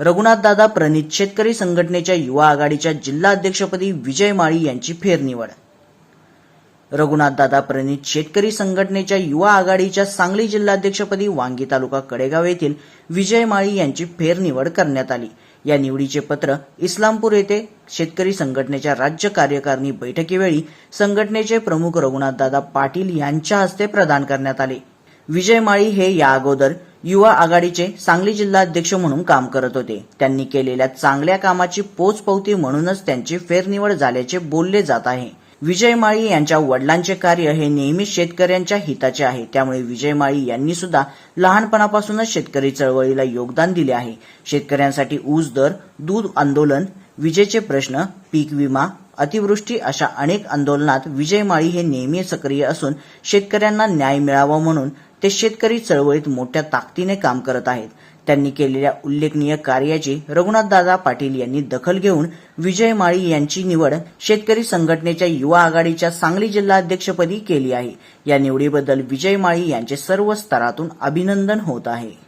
रघुनाथदादा प्रणित शेतकरी संघटनेच्या युवा आघाडीच्या जिल्हा अध्यक्षपदी विजय माळी यांची फेरनिवड. रघुनाथदादा प्रणित शेतकरी संघटनेच्या युवा आघाडीच्या सांगली जिल्हाध्यक्षपदी वांगी तालुका कडेगाव येथील विजय माळी यांची फेरनिवड करण्यात आली. या निवडीचे पत्र इस्लामपूर येथे शेतकरी संघटनेच्या राज्य कार्यकारिणी बैठकीवेळी संघटनेचे प्रमुख रघुनाथदादा पाटील यांच्या हस्ते प्रदान करण्यात आले. विजय माळी हे या अगोदर युवा आघाडीचे सांगली जिल्हाध्यक्ष म्हणून काम करत होते. त्यांनी केलेल्या चांगल्या कामाची पोचपावती म्हणूनच त्यांची फेरनिवड झाल्याचे बोलले जात आहे. विजय माळी यांच्या वडिलांचे कार्य हे नेहमीच शेतकऱ्यांच्या हिताचे आहे. त्यामुळे विजय माळी यांनी सुद्धा लहानपणापासूनच शेतकरी चळवळीला योगदान दिले आहे. शेतकऱ्यांसाठी ऊस दर दूध आंदोलन विजेचे प्रश्न पीक विमा अतिवृष्टी अशा अनेक आंदोलनात विजय माळी हे नेहमी सक्रिय असून शेतकऱ्यांना न्याय मिळावा म्हणून ते शेतकरी चळवळीत मोठ्या ताकदीने काम करत आहेत. त्यांनी केलेल्या उल्लेखनीय कार्याची रघुनाथदादा पाटील यांनी दखल घेऊन विजय माळी यांची निवड शेतकरी संघटनेच्या युवा आघाडीच्या सांगली जिल्हाध्यक्षपदी केली आहे. या निवडीबद्दल विजय माळी यांचे सर्व स्तरातून अभिनंदन होत आहे.